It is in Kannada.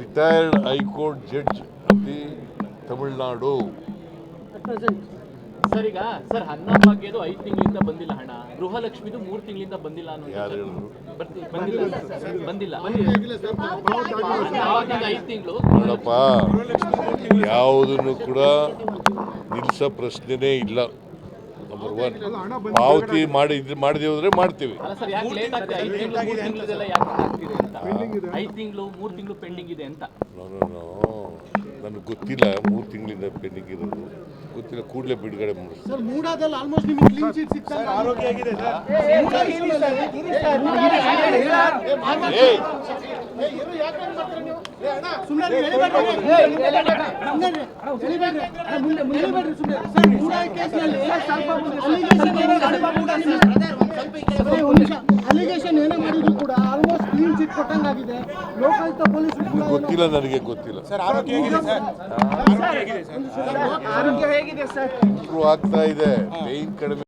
Retired high court judge of the Tamil Nadu. Sir ಈಗ ಸರ್ ಅನ್ನಭಾಗ್ಯದು ಐದು ತಿಂಗಳಿಂದ ಬಂದಿಲ್ಲ ಹಣ ಗೃಹಲಕ್ಷ್ಮಿದು ಮೂರು ತಿಂಗಳಿಂದ ಬಂದಿಲ್ಲ ಅನ್ನೋದು ಯಾರು ಹೇಳಿದ್ರು ಬಂದಿಲ್ಲ ಸರ್. ಬಂದಿಲ್ಲ. ಐದು ತಿಂಗಳು. ನೋಡಪ್ಪ ಯಾವುದನ್ನು ಕೂಡ ನಿಲ್ಲಿಸೋ ಪ್ರಶ್ನೆನೇ ಇಲ್ಲ. ನಂಬರ್ ಒನ್ ಪಾವತಿ ಮಾಡಿ ಮಾಡಿದೆ ಹೋದ್ರೆ ಮಾಡ್ತೀವಿ ಸರ್ ಯಾಕೆ ಲೇಟ್ ಆಗ್ತದೆ ಐದು ತಿಂಗಳು ಮೂರು ತಿಂಗಳದೆಲ್ಲ ಯಾಕೆ ಆಗ್ತಿದೆ ಅಂತ ಐದು ತಿಂಗಳು ಮೂರು ತಿಂಗಳು ಪೆಂಡಿಂಗ್ ಇದೆ ಅಂತ ನಾನು ನನಗೆ ಗೊತ್ತಿಲ್ಲ ಮೂರು ತಿಂಗಳಿಂದ ಪೆಂಡಿಂಗ್ ಇರೋದು ಗೊತ್ತಿಲ್ಲ ಕೂಡಲೇ ಬಿಡುಗಡೆ ಮಾಡಿ ಸರ್ ಮೂಡಾದಲ್ಲಿ ಆಲ್ಮೋಸ್ಟ್ ನಿಮಗೆ ಕ್ಲೀನ್ ಚೀಟ್ ಸಿಗ್ತದೆ ಆರೋಗ್ಯ ಆಗಿದೆ ಏಯ್ ಸುಮ್ಮನೆ ಸರ್ ಮೂಡಾ ಕೇಸ್ನಲ್ಲಿ ಅಲಿಗೇಷನ್ ಏನೇ ಮಾಡಿದ್ರು ಕೂಡ ಆಲ್ಮೋಸ್ಟ್ ಕ್ಲೀನ್ ಚಿಟ್ ಕೊಟ್ಟಂಗಾಗಿದೆ. ಲೋಕಾಯುಕ್ತ ಪೊಲೀಸ್ ಕೂಡ ಗೊತ್ತಿಲ್ಲ ನನಗೆ ಗೊತ್ತಿಲ್ಲ. ಆರೋಗ್ಯ ಹೇಗಿದೆ ಸರ್? ಇಂಪ್ರೂವ್ ಆಗ್ತಾ ಇದೆ. ಪೇನ್ ಕಡಿಮೆ